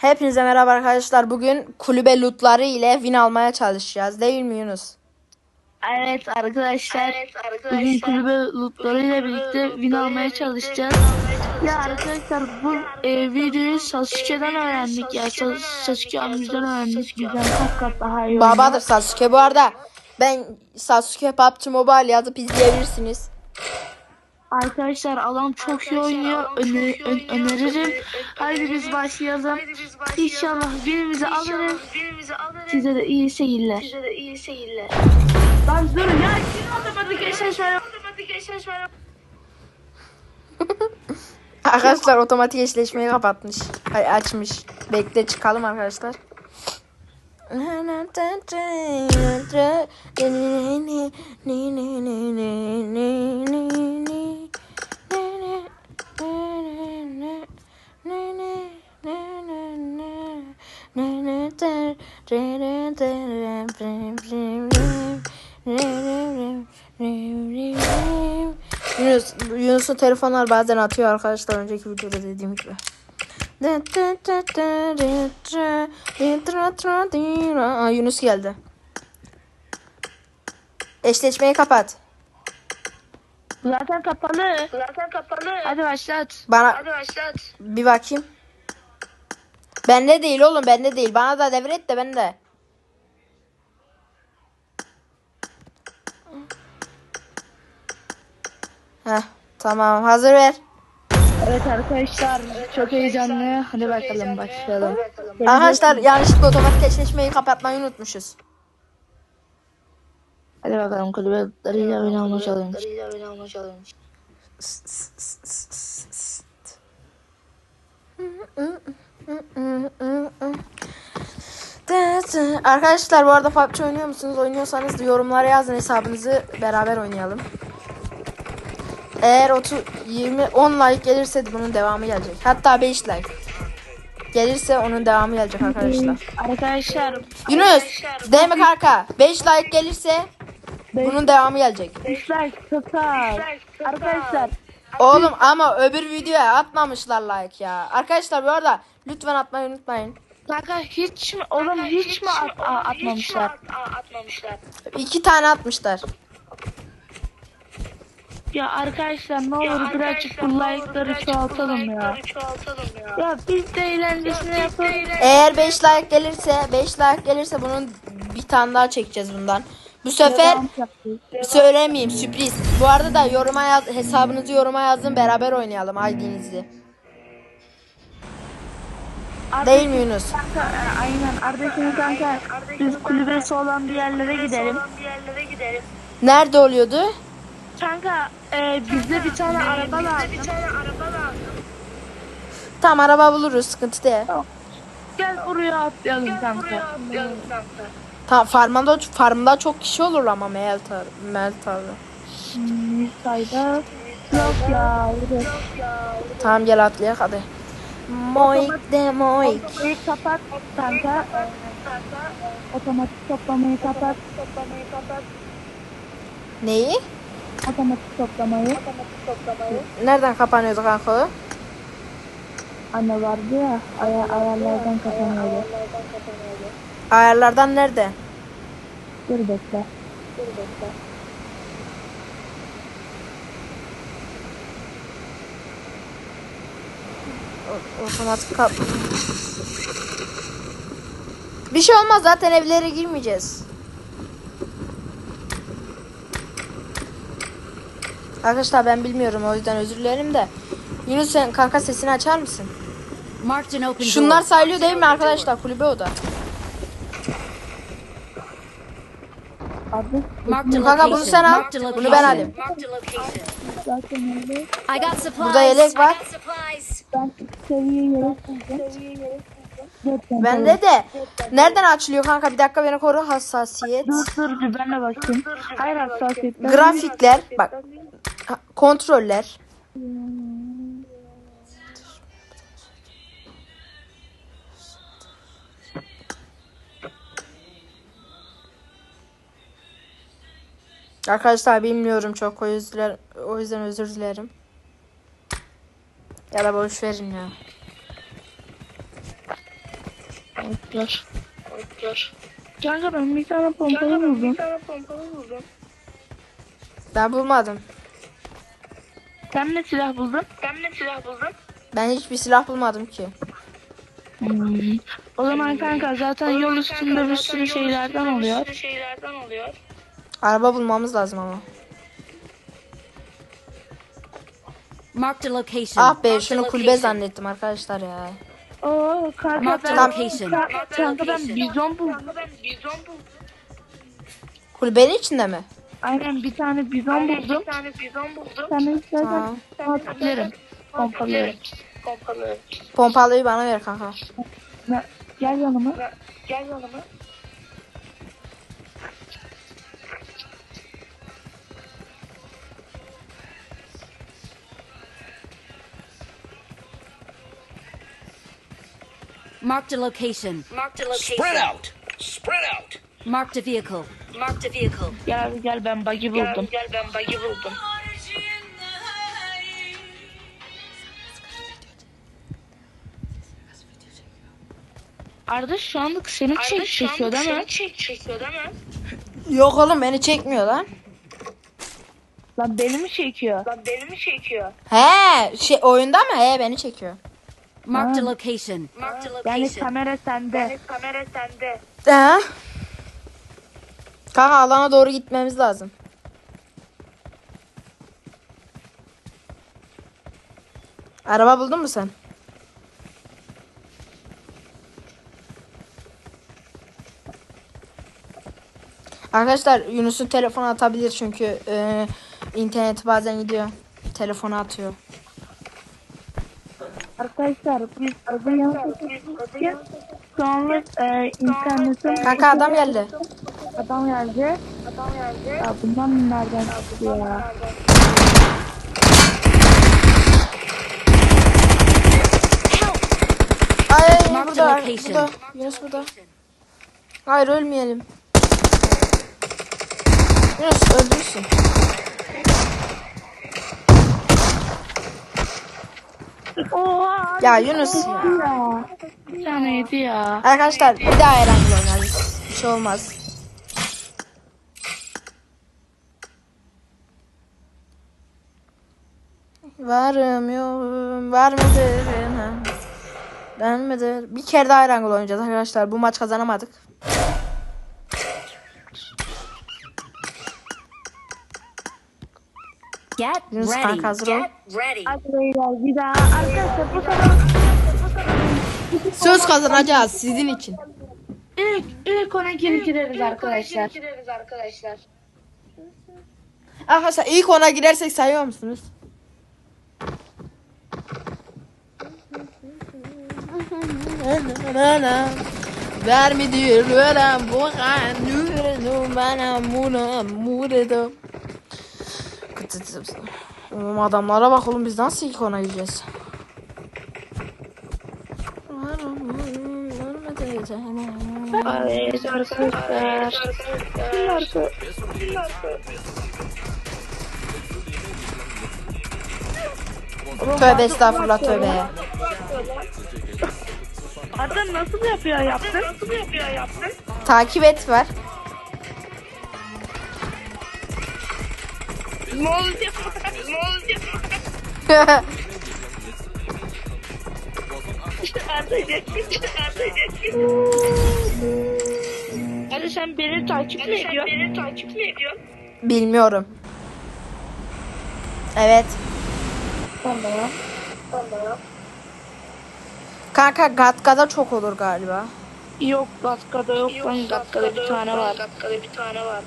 Hepinize merhaba arkadaşlar. Bugün kulübe lootları ile win almaya çalışacağız. Değil mi Yunus? Evet arkadaşlar. Bugün kulübe lootlarıyla birlikte win almaya çalışacağız. Ya arkadaşlar bu e, videoyu Sasuke'den öğrendik ya. Sas Sasuke amcadan öğrendik. Bizden kat kat daha iyi. Babadır Sasuke. Bu arada ben Sasuke PUBG Mobile yazıp izleyebilirsiniz. Arkadaşlar adam çok iyi oynuyor. Öne- ön- öneririm. Haydi biz başlayalım. İnşallah birimizi alırız. Size de iyi seyirler. Size de iyi seyirler. Lan dur ya. Kim otomatik eşleşme? Otomatik eşleşme. Arkadaşlar otomatik eşleşmeyi kapatmış. Ay, açmış. Bekle çıkalım arkadaşlar. Yunus, Yunus'un telefonlar bazen atıyor arkadaşlar önceki videoda dediğim gibi. Aa, Yunus geldi. Eşleşmeyi kapat. Zaten kapalı. Zaten kapalı. Hadi başlat. Bana Hadi başlat. bir bakayım. Bende değil oğlum bende değil. Bana da devret de ben de. Heh, tamam hazır ver. Evet arkadaşlar çok heyecanlı. Hadi bakalım başlayalım. Arkadaşlar yanlışlıkla otomatik eşleşmeyi kapatmayı unutmuşuz. Hadi bakalım kulübelerle oynamaya challenge. Arkadaşlar bu arada PUBG oynuyor musunuz? Oynuyorsanız da yorumlara yazın hesabınızı beraber oynayalım. Eğer 30 20 10 like gelirse de bunun devamı gelecek. Hatta 5 like. Gelirse onun devamı gelecek arkadaşlar. Arkadaşlar Yunus, mi kanka? 5 like gelirse bunun devamı gelecek. like tutar. Arkadaşlar Oğlum ama öbür videoya atmamışlar like ya. Arkadaşlar bu arada lütfen atmayı unutmayın. kanka hiç mi oğlum hiç mi at- a- atmamışlar? İki tane atmışlar. Ya arkadaşlar ne olur birazcık bu like'ları çoğaltalım ya. Ya biz de eğlencesini yapalım. Eğer 5 like gelirse 5 like gelirse bunun bir tane daha çekeceğiz bundan. Bu sefer söylemeyeyim sürpriz. Bu arada da yoruma yaz hesabınızı yoruma yazın beraber oynayalım ID'nizi. Değil mi Yunus? Kanka, e, aynen Arda'cığım kanka biz kulübesi olan bir yerlere gidelim. Nerede oluyordu? Kanka e, bizde bir tane araba lazım. Tam araba buluruz sıkıntı değil. Gel buraya atlayalım kanka. Tam farmda farmda çok kişi olur ama. Melt abi. Hmm, sayda yok ya. Tamam gel atlayak hadi. Moik de moik. Toplamayı kapat kanka. Otomatik toplamayı kapat. Neyi? Otomatik toplamayı. Nereden kapanıyordu kanka? Anne vardı ya aya ayarlardan kapanıyordu. Ayarlardan nerede? Dur bekle. O- Otomatik kap. Bir şey olmaz zaten evlere girmeyeceğiz. Arkadaşlar ben bilmiyorum o yüzden özür dilerim de. Yunus sen kanka sesini açar mısın? Şunlar sayılıyor değil mi arkadaşlar kulübe o Abi Kanka bunu sen al. Bunu ben alayım. zaten öyle. Burada yelek var. Ben seviye Bende de. Nereden açılıyor kanka? Bir dakika beni koru. Hassasiyet. Dur dur bir ben de bakayım. Hayır hassasiyetler. Grafikler. Bak. Kontroller. Arkadaşlar bilmiyorum çok o yüzden o yüzden özür dilerim. Ya da boş verin ya. Atlar. Atlar. Kanka ben bir tane pompalı buldum. Ben bulmadım. Sen ne silah buldun? Sen ne silah buldun? Ben hiçbir silah bulmadım ki. Hmm. O zaman kanka zaten yol üstünde bir sürü şeylerden oluyor. Araba bulmamız lazım ama. Marked a location. Ah be şunu kulübe zannettim arkadaşlar ya. Oo kanka Marked ben, location. Ka- kanka ben bizon buldum. Kulübenin içinde mi? Aynen bir tane bizon buldum. Bir tane bizon buldum. Sana istersen atabilirim. Pompalıyorum. Pompalıyı bana ver kanka. Gel yanıma. Gel yanıma. Marked a location. Marked a location. Spread out. Spread out. Marked a vehicle. Marked a vehicle. Gel gel ben buggy buldum. Gel ben buggy buldum. Arda şu anlık seni çek çekiyor değil mi? Çek çekiyor değil mi? Yok oğlum beni çekmiyor lan. Lan beni mi çekiyor? Lan beni mi çekiyor? He şey oyunda mı? He beni çekiyor. Marked a location. Marked a Yani location. kamera sende. kamera sende. He. Kanka alana doğru gitmemiz lazım. Araba buldun mu sen? Arkadaşlar Yunus'un telefonu atabilir çünkü e, interneti bazen gidiyor. Telefonu atıyor. Arkadaşlar biz yansıtmışken şu anlık e, internetin Kanka adam geldi. adam geldi. Adam geldi. Ya bundan nereden çıktı ya? Ay burada, burada. Yunus burada. Hayır ölmeyelim. Yunus öldürsün. Oha! Ya Yunus ya. Bir taneydi ya. Arkadaşlar bir daha Erangel oynarız. Bir şey olmaz. Varım yoğum var mıdır? Ben midir? Bir kere daha Erangel oynayacağız arkadaşlar. Bu maç kazanamadık. Get ready. Get ready. Bir daha. Arkadaşlar bu sefer Söz kazanacağız sizin için. ilk, ilk ona geri gireriz arkadaşlar. Arkadaşlar ilk ona girersek sayıyor musunuz? Ver mi diyor verem bu kanunu bana muna muredo. Oğlum adamlara bak oğlum biz nasıl ilk ona gireceğiz? Evet arkadaşlar. Tövbe estağfurullah tövbe. Arda nasıl yapıyor yaptın? Nasıl yapıyor yaptın? Takip et var. Ne olacak? Arda geçti. Arda geçti. Hadi sen beni takip mi ediyorsun? Beni takip mi ediyorsun? Bilmiyorum. Evet. Tamam. Tamam. Kanka Gatka'da çok olur galiba. Yok Gatka'da yok. Lan Gatka'da bir tane var. Gatka'da bir tane var.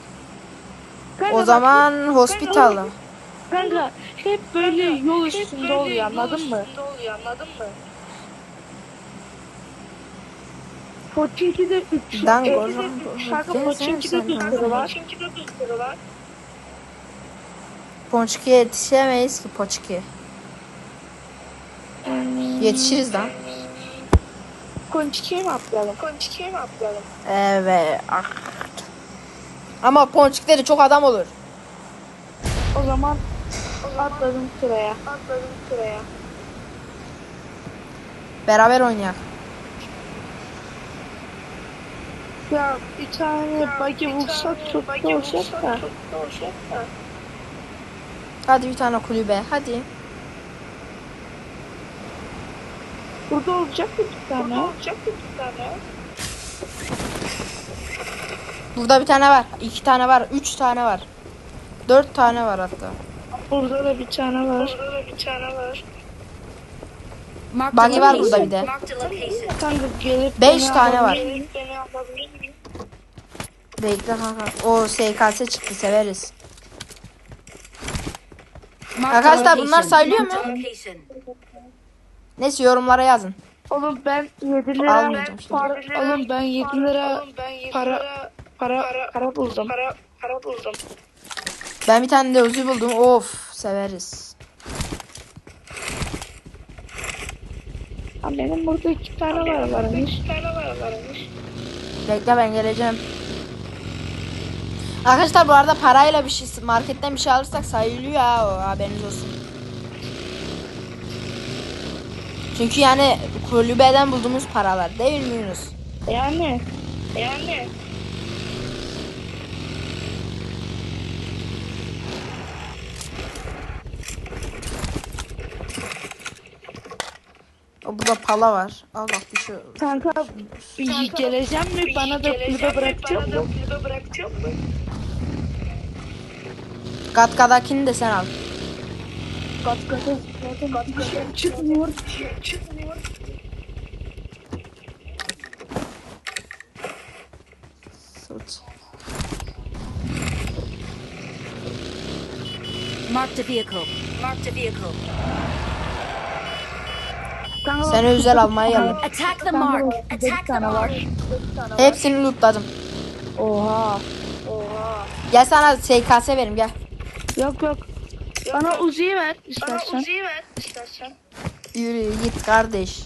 O zaman hospital'ı. Kanka hep böyle yol üstünde oluyor anladın mı? anladın mı? Pochinki'de 3 Dango. Kanka Pochinki'de bir sürü var. Ponçiki'ye yetişemeyiz ki Ponçiki. Yetişiriz lan. Konçiki'ye mi atlayalım? Konçiki'ye mi atlayalım? Evet. Ah. Ama Ponçik'te çok adam olur. O zaman atladım sıraya. Atladım sıraya. Beraber oynayak. Ya bir tane buggy bulsak çok da olacak da. Hadi bir tane kulübe. Hadi. Burada olacak mı bir tane? olacak mı bir tane? Burada bir tane var. iki tane var. Üç tane var. Dört tane var hatta. Burada da bir tane var. Burada da bir tane var. Buggy var burada bir de. Kanka gelip Beş tane var. Bekle kanka. O SKS çıktı severiz. Arkadaşlar bunlar sayılıyor mu? Neyse yorumlara yazın. Oğlum ben 7 lira Almayacağım şimdi. para, oğlum ben 7 lira para para para buldum. Para para buldum. Ben bir tane de Uzi buldum. Of severiz. Ha, benim burada iki tane var varmış. İki tane var varmış. Bekle ben geleceğim. Arkadaşlar bu arada parayla bir şey marketten bir şey alırsak sayılıyor ha o haberiniz olsun. Çünkü yani kulübeden bulduğumuz paralar değil mi Yunus? Yani yani burada pala var. Al bak bir şey. kanka bir geleceğim mi bana da kulübe bırakacak mı? Gatka'dakini de sen al. Kat kata kat kata çıkmıyor. Çıkmıyor. Sırt. Marked a vehicle. Marked a vehicle. Kanka Seni özel almaya geldim. Attack the mark. Attack the mark. Hepsini lootladım. Oha. Gel sana SKS verim gel. Yok yok. Bana Uzi'yi ver istersen. Bana Uzi'yi ver istersen. Yürü git kardeş.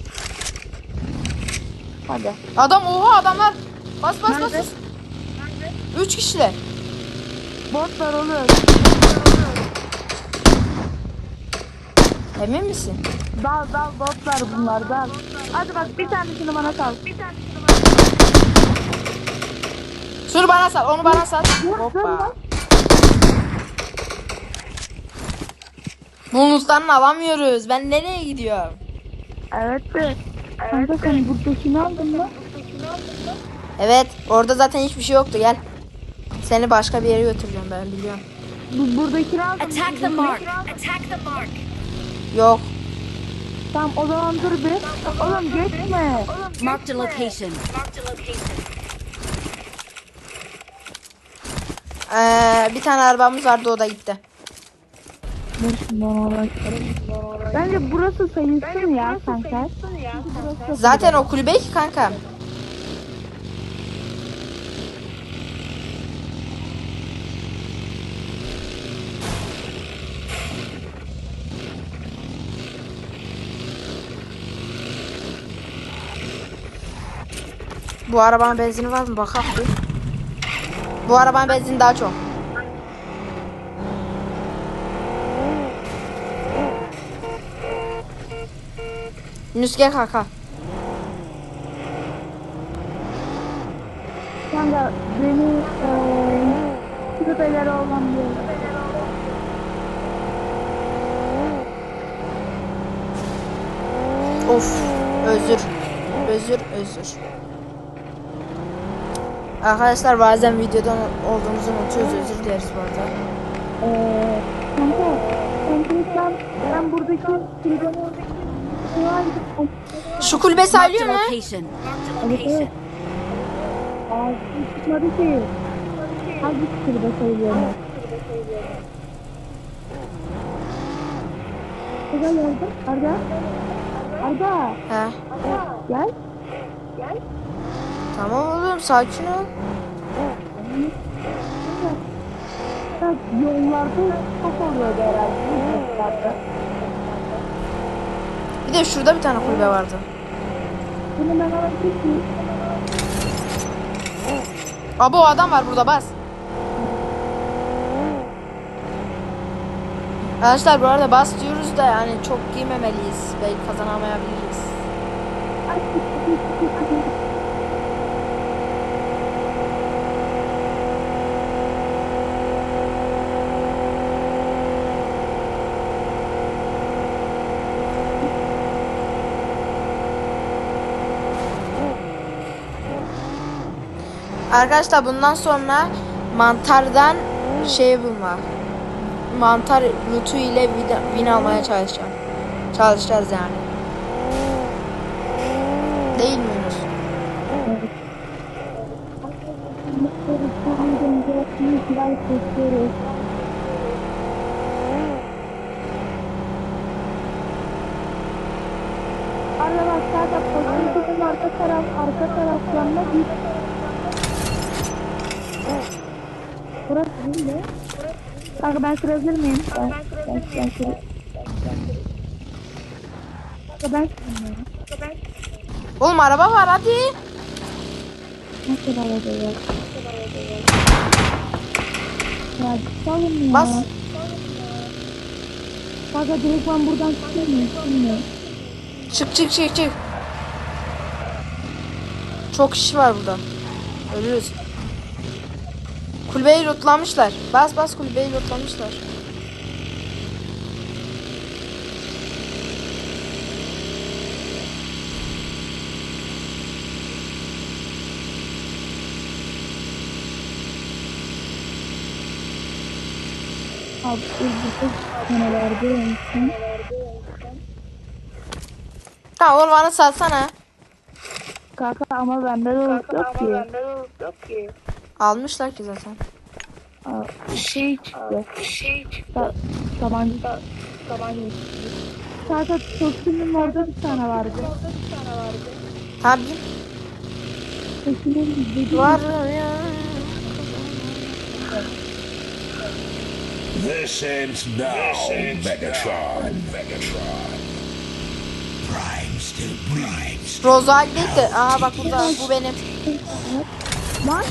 Hadi. Adam oha adamlar. Bas bas bas. Nerede? bas. Üç kişiler. Botlar olur. Emin misin? Dal dal botlar bunlar dal. Hadi bak bir tanesini bana sal. Bir tanesini Şunu bana sal onu bana sal. Hoppa. Bonuslarını alamıyoruz. Ben nereye gidiyorum? Evet de. Kanka sen buradakini aldın mı? Evet orada zaten hiçbir şey yoktu gel. Seni başka bir yere götüreceğim ben biliyorum. Bu, buradakini aldın mı? Attack the mark. Attack the mark. Yok. Tamam o zaman dur bir. Oğlum geçme. Marked a location. Ee, bir tane arabamız vardı o da gitti. Dur bakalım. Bence burası sayılsın ya kanka. Zaten o kulübe ki kanka. Bu arabanın benzini var mı? Bakalım bir. Bu arabanın benzini daha çok. Yunus gel kanka. Kanka beni eee kulübeleri olan bir Of özür. Özür özür. Arkadaşlar bazen videodan olduğumuzu unutuyoruz özür dileriz bu arada. Eee sen ben buradaki Şu kulübe a mu? çıkmadı ki. Hangi kulübe sayılıyor? Arda nerede? Arda? Arda He. gel. Tamam oğlum sakin ol. Yollarda çok oluyordu herhalde. Bir de şurada bir tane kulübe vardı. Bunu ben alabilir miyim? Abo o adam var burada bas. Arkadaşlar bu arada bas diyoruz da yani çok giymemeliyiz. Belki kazanamayabiliriz. Arkadaşlar bundan sonra mantardan şey bulma. Mantar loot'u ile win- win almaya çalışacağım. Çalışacağız yani. Değil mi Yunus? Arkadaşlar pozisyonun arka taraf arka taraflarına bir Burası değil mi? Kanka ben sürebilir miyim? Ben, ben, ben, süre... Kanka ben süremiyorum. Oğlum araba var hadi. Nasıl arada ya? Ya salın ya. Bas. Kanka direkt ben buradan çıkayım mı? Bilmiyorum. Çık çık çık çık. Çok kişi var burada. Ölürüz. Kulübeyi lootlamışlar. Bas bas kulübeyi lootlamışlar. Abi senelerde olmuşsun. Tamam oğlum bana salsana. Kanka ama bende de yok ki. Almışlar ki zaten. Aa, Şey çıktı. Şey çıktı. Tabanca. Tabanca. Kanka Tosun'un orada bir tane vardı. Tabii Tosun'un var ya. This ends now, Megatron. Megatron. Prime still breathes. Rosalie değil de. Aa bak burada. Bu benim. Lan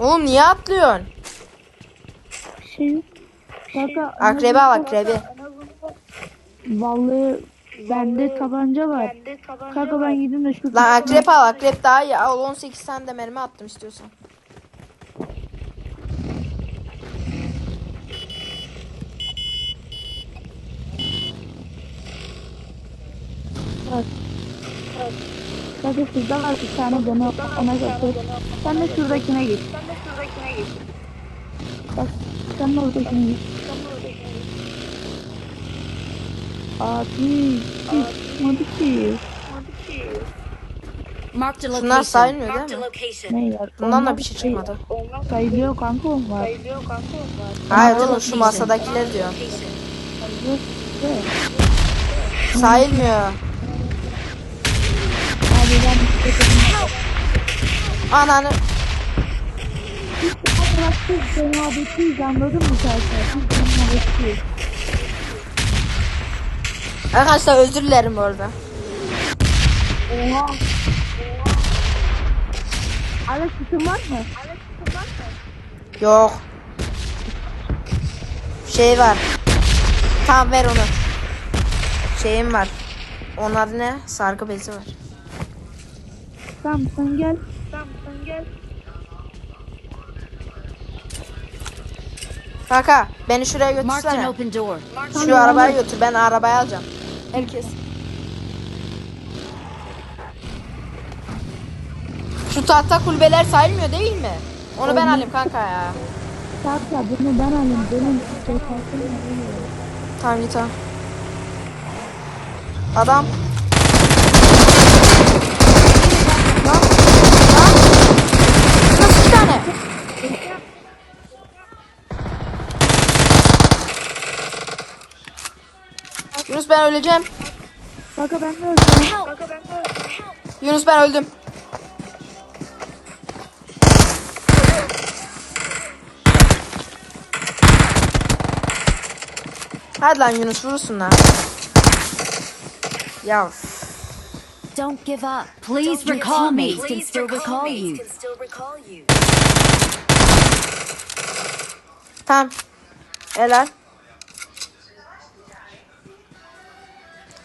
Oğlum niye atlıyorsun? şey. Kanka Akrebi al akrebi. Vallahi bende tabanca var. Kanka ben gideyim de şu Lan akrep al akrep daha iyi. Al 18 tane de mermi attım istiyorsan. Kanka şurada var bir tane bana ona götür. Sen de şuradakine git. Bak sen de oradakine git. Abi hiç çıkmadı ki. Bunlar sayılmıyor değil mi? Ne ya? Bundan da bir şey çıkmadı. Sayılıyor kanka onlar. Hayır oğlum şu masadakiler diyor. Sayılmıyor. Abi ben Ananı. Biz cenabetiyiz anladın mı? Biz cenabetiyiz. Arkadaşlar özür dilerim orada. Oha. Alex sütun var mı? Yok. Şey var. Tamam ver onu. Şeyim var. Onun adı ne? Sargı bezi var. Tamam sen gel. Tamam sen gel. Kanka beni şuraya götürsene. open door. Şu arabaya götür. Ben arabayı alacağım. Herkes. Şu tahta kulübeler sayılmıyor değil mi? Onu ben alayım kanka ya. Kanka bunu ben alayım. Benim şey kalsın. Tamam git al. Adam. Lan. Lan. Nasıl iki tane? Yunus ben öleceğim. Kanka ben de öldüm. Help! Yunus ben öldüm. Hadi lan Yunus vurursun lan. Ya Don't give up. Please recall me. Can still recall you. tamam. Helal.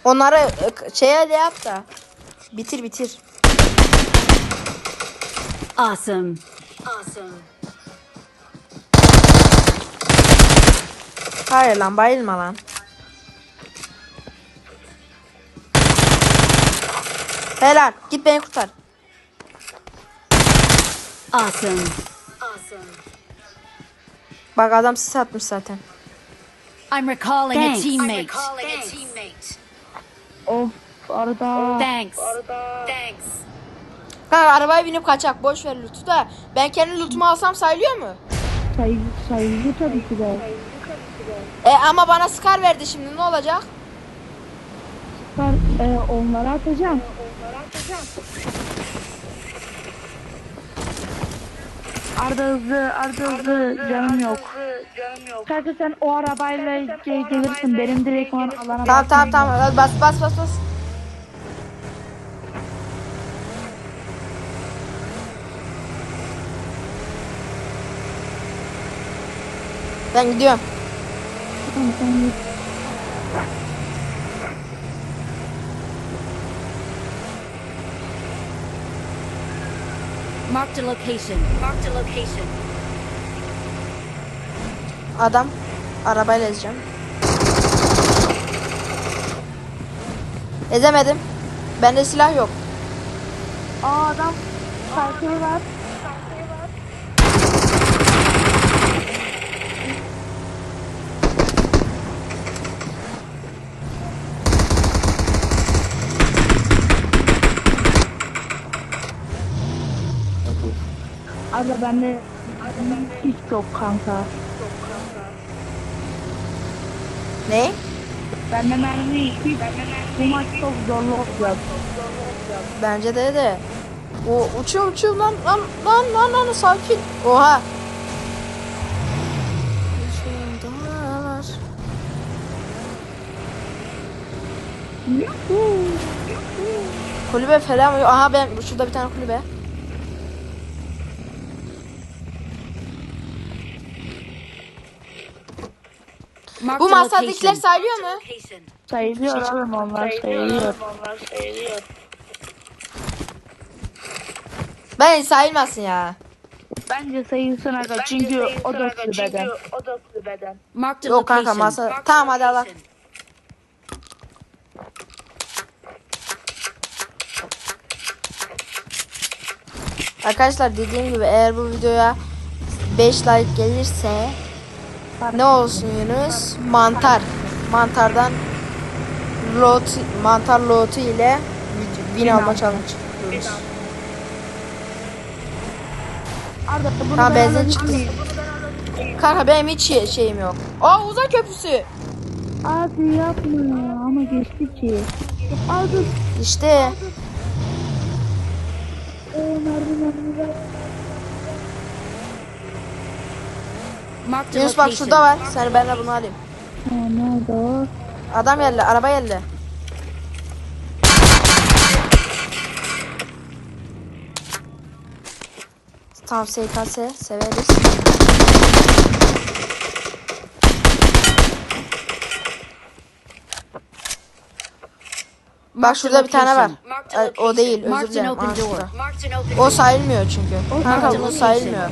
Onları e, şeye de yap da. Bitir bitir. Awesome. Awesome. Hayır lan bayılma lan. Helal. Git beni kurtar. Awesome. Bak adam sis atmış zaten. I'm recalling Thanks. a teammate. Of Arda. Thanks. Kanka arabaya binip kaçak. Boş ver lütfu da. Ben kendi lütfumu alsam sayılıyor mu? Sayı, sayıcı tabii ki de. E ama bana Scar verdi şimdi ne olacak? Ben e, onları atacağım. Arda hızlı, Arda hızlı canım yok. Kanka sen o arabayla ge- gelirsin benim direkt alana Tamam tamam tamam. Hadi Bas bas bas bas. Ben gidiyorum. Tamam, sen git. Marked a location. Marked a location. Adam arabayla ezeceğim. Ezemedim. Bende silah yok. Aa adam şarkıyı var. Arda bende hiç yok kanka. Ne? Bende mermi hiç. Bu maç çok zorlu olacak. Bence de de. O uçuyor uçuyor lan lan lan lan lan sakin. Oha. Kulübe falan? Aha ben şurada bir tane kulübe. Marked Bu masadakiler sayılıyor mu? Sayılıyor oğlum onlar sayılıyor. Ben sayılmasın ya. Bence sayılsın aga çünkü o da beden. Marked a Yok kanka masa. Tamam hadi Allah. Arkadaşlar dediğim gibi eğer bu videoya 5 like gelirse ne olsun Yunus? Mantar. Mantardan lot mantar lotu ile win alma challenge yapıyoruz. Ha ben benzin çıktı. Kanka benim hiç şey- şeyim yok. Aa uzay köprüsü. Abi yapma ya ama geçti ki. Arda İşte o mermi mermi ver. Marked a Yunus bak şurada var. Sen ben de bunu alayım. Ha nerede o? Adam geldi, araba geldi. Tamam SKS severiz. Bak şurada bir tane var. O değil, özür dilerim. O sayılmıyor çünkü. Kanka bu sayılmıyor.